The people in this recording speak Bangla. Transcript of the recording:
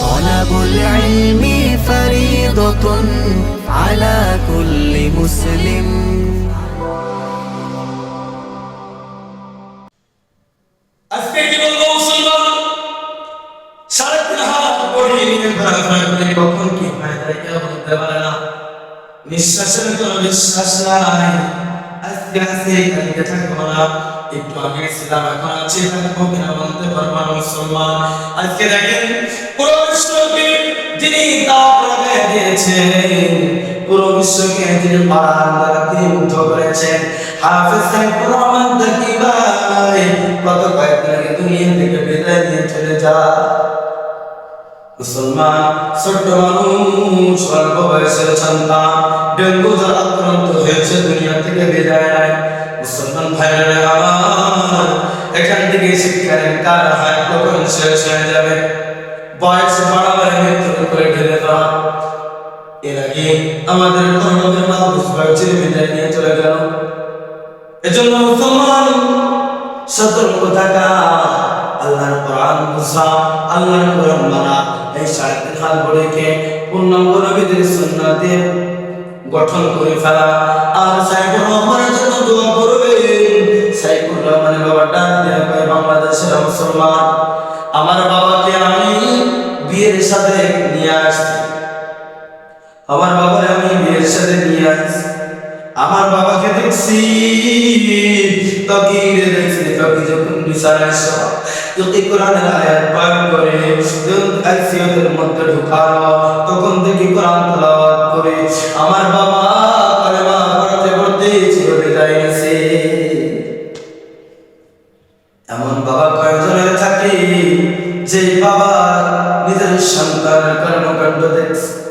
طلب العلم فريضة على كل مسلم আজকে কি বলবো মুসলমান সাড়ে তিন হাত পড়িয়ে নিয়ে ঘোরাফেরা করে কখন কি হয় তাই কেউ বলতে পারে না নিঃশ্বাসের কোনো বিশ্বাস নাই আজকে আছে কালকে থাকবো না একটু আগে ছিলাম এখন আছি থাকবো কিনা বলতে পারবো না মুসলমান। আজকে দেখেন, পুরো বিশ্বকে দিয়েছেন, পুরো বিশ্বকে পাড়ার দ্বারা তিনি মুগ্ধ করেছেন। হাফিজ কত কয়েকদিন আগে থেকে বিদায় চলে মুসলমান, ছোট্ট মানুষ বয়সের সন্তান ডেঙ্গু জ্বর আক্রান্ত হয়েছে শেষ হয়ে যাবে। বয়স বাড়াবার মৃত্যুর করে ঢেলে দেওয়া এর আগে আমাদের ধর্মের মানুষ বয়সে বিদায় নিয়ে চলে গেল। এজন্য মুসলমান সতর্ক থাকা। আল্লাহর কোরআন বুঝা, আল্লাহর কোরআন মানা। এই হাত বড়িকে পূর্ণাঙ্গ নবীদের সুন্নাতে গঠন করে ফেলা। আর সাইফুর রহমানের জন্য দোয়া করবেন। সাইফুর রহমানের বাবা ডাক দেয়া বাংলাদেশের মুসলমান। আমার বাবাকে আমি বিয়ের সাথে নিয়ে আসছি। আমার বাবারে আমি বিয়ের সাথে নিয়ে আসছি। আমার বাবাকে দেখছি, তকিরে দেখছি, তকি যখন যদি কোরআনের আয়াত পাঠ করে যখন মধ্যে তখন দেখি কোরআন করে। আমার বাবা কালেমা পড়তে চির থাকে